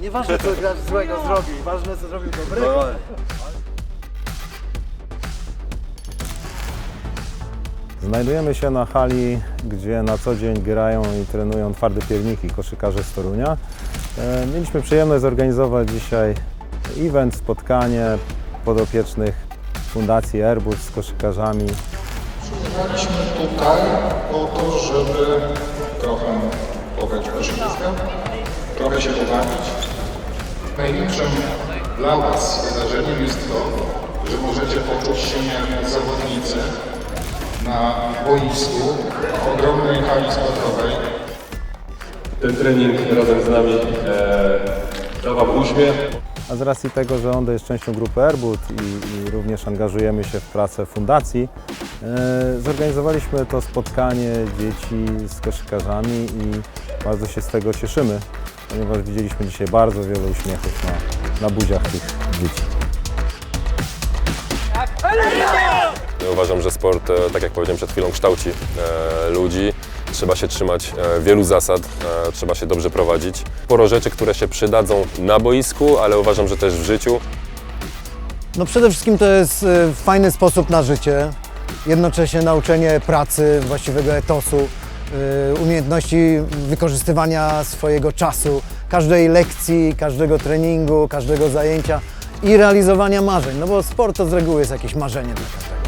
Nieważne co gracz złego zrobi, ważne co zrobił dobrego. Znajdujemy się na hali, gdzie na co dzień grają i trenują twarde pierniki koszykarze z Torunia. E, Mieliśmy przyjemność zorganizować dzisiaj event, spotkanie podopiecznych Fundacji Airbus z koszykarzami. Przyjechaliśmy tutaj po to, żeby trochę pograć koszykówkę, trochę się pobawić. Największym dla Was wydarzeniem jest to, że możecie poczuć się jak zawodnicy na boisku w ogromnej hali sportowej. Ten trening razem z nami e, da Wam uśmiech. A z racji tego, że Onda jest częścią grupy Airbus i, i również angażujemy się w pracę fundacji, e, zorganizowaliśmy to spotkanie dzieci z koszykarzami i bardzo się z tego cieszymy, ponieważ widzieliśmy dzisiaj bardzo wiele uśmiechów na, na buziach tych dzieci. Ja Uważam, że sport, e, tak jak powiedziałem przed chwilą, kształci e, ludzi. Trzeba się trzymać e, wielu zasad, e, trzeba się dobrze prowadzić. Sporo rzeczy, które się przydadzą na boisku, ale uważam, że też w życiu. No przede wszystkim to jest fajny sposób na życie, jednocześnie nauczenie pracy, właściwego etosu, umiejętności wykorzystywania swojego czasu, każdej lekcji, każdego treningu, każdego zajęcia i realizowania marzeń, no bo sport to z reguły jest jakieś marzenie dla każdego.